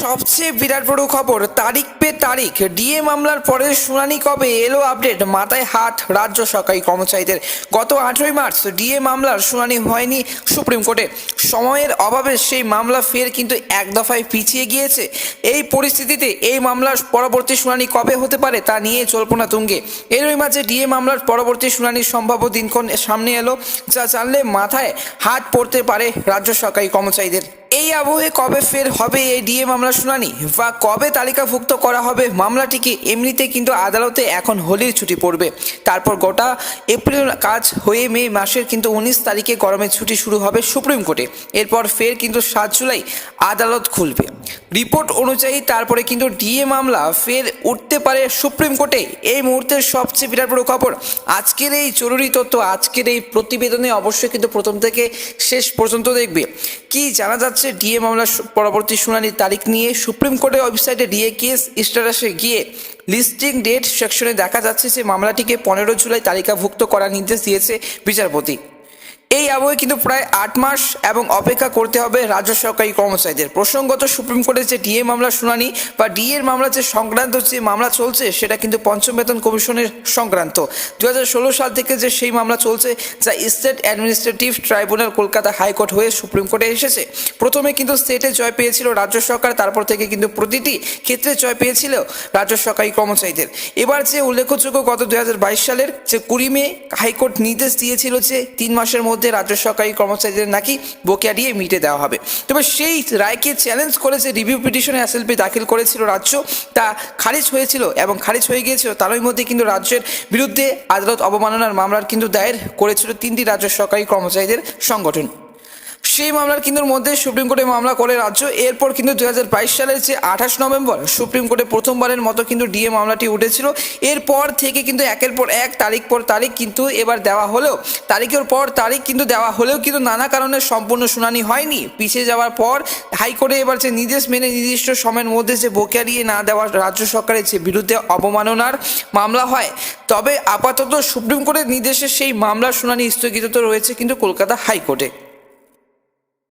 সবচেয়ে বিরাট বড় খবর, তারিখ পে তারিখ, ডিএ মামলার পরে শুনানি কবে? এলো আপডেট, মাথায় হাত রাজ্য সরকারি কর্মচারীদের। গত আঠেরোই মার্চ ডিএ মামলার শুনানি হয়নি সুপ্রিম কোর্টে। সময়ের অভাবে সেই মামলা ফের কিন্তু এক দফায় পিছিয়ে গিয়েছে। এই পরিস্থিতিতে এই মামলার পরবর্তী শুনানি কবে হতে পারে তা নিয়ে জল্পনা তুঙ্গে। এরই মাঝে ডিএ মামলার পরবর্তী শুনানির সম্ভাব্য দিনক্ষণ সামনে এলো, যা জানলে মাথায় হাত পড়তে পারে রাজ্য সরকারি কর্মচারীদের। এই আবহে কবে ফের হবে এই ডিএ মামলা শুনানি? বা কবে তালিকাভুক্ত করা হবে মামলাটিকে এমনিতে কিন্তু আদালতে এখন হোলির ছুটি পড়বে? তারপর গোটা এপ্রিল কাজ হয়ে মে মাসের কিন্তু উনিশ তারিখে গরমের ছুটি শুরু হবে সুপ্রিম কোর্টে। এরপর ফের কিন্তু সাত জুলাই আদালত খুলবে। রিপোর্ট অনুযায়ী তারপরে কিন্তু ডিএ মামলা ফের উঠতে পারে সুপ্রিম কোর্টে এই মুহূর্তের সবচেয়ে বিরাট বড় খবর। আজকের এই জরুরি তথ্য, আজকের এই প্রতিবেদনে অবশ্যই কিন্তু প্রথম থেকে শেষ পর্যন্ত দেখবে। কি জানা যাচ্ছে ডিএ মামলার পরবর্তী শুনানির তারিখ নিয়ে? সুপ্রিম কোর্টের ওয়েবসাইটে ডিএ কেস স্ট্যাটাসে গিয়ে লিস্টিং ডেট সেকশনে দেখা যাচ্ছে যে মামলাটিকে পনেরো জুলাই তালিকাভুক্ত করার নির্দেশ দিয়েছে বিচারপতি। এই আবহে কিন্তু প্রায় আট মাস এবং অপেক্ষা করতে হবে রাজ্য সরকারি কর্মচারীদের। প্রসঙ্গত সুপ্রিম কোর্টের যে ডিএ মামলার শুনানি বা ডিএর মামলা যে সংক্রান্ত যে মামলা চলছে, সেটা কিন্তু পঞ্চম বেতন কমিশনের সংক্রান্ত। দু হাজার ষোলো সাল থেকে যে সেই মামলা চলছে, যা state administrative tribunal, Kolkata high court হয়ে সুপ্রিম কোর্টে এসেছে। প্রথমে কিন্তু স্টেটে জয় পেয়েছিল রাজ্য সরকার, তারপর থেকে কিন্তু প্রতিটি ক্ষেত্রে জয় পেয়েছিল রাজ্য সরকারি কর্মচারীদের। এবার যে উল্লেখযোগ্য গত দুহাজার বাইশ সালের যে কুড়ি মে হাইকোর্ট নির্দেশ দিয়েছিল যে তিন মাসের মধ্যে রাজ্য সরকারি কর্মচারীদের নাকি বকেয়া দিয়ে মিটে দেওয়া হবে। তবে সেই রায়কে চ্যালেঞ্জ করে যে রিভিউ পিটিশনে এসএলপি দাখিল করেছিল রাজ্য। তা খারিজ হয়েছিল এবং খারিজ হয়ে গিয়েছিল, তারই মধ্যে কিন্তু রাজ্যের বিরুদ্ধে আদালত অবমাননার মামলার কিন্তু দায়ের করেছিল তিনটি রাজ্য সরকারি কর্মচারীদের সংগঠন। সেই মামলার কিন্তু মধ্যে সুপ্রিম কোর্টে মামলা করে রাজ্য। এরপর কিন্তু দু হাজার বাইশ সালের যে আঠাশ নভেম্বর, সুপ্রিম কোর্টে প্রথমবারের মতো কিন্তু ডিএ মামলাটি উঠেছিল। এরপর থেকে কিন্তু একের পর এক, তারিখ পর তারিখ কিন্তু এবার দেওয়া হলেও, তারিখের পর তারিখ কিন্তু দেওয়া হলেও কিন্তু নানা কারণে সম্পূর্ণ শুনানি হয়নি। পিছিয়ে যাওয়ার পর হাইকোর্টে এবার যে নির্দেশ মেনে নির্দিষ্ট সময়ের মধ্যে যে বকেয়া না দেওয়া রাজ্য সরকারের যে বিরুদ্ধে অবমাননার মামলা হয়, তবে আপাতত সুপ্রিম কোর্টের নির্দেশে সেই মামলার শুনানি স্থগিত রয়েছে কিন্তু কলকাতা হাইকোর্টে।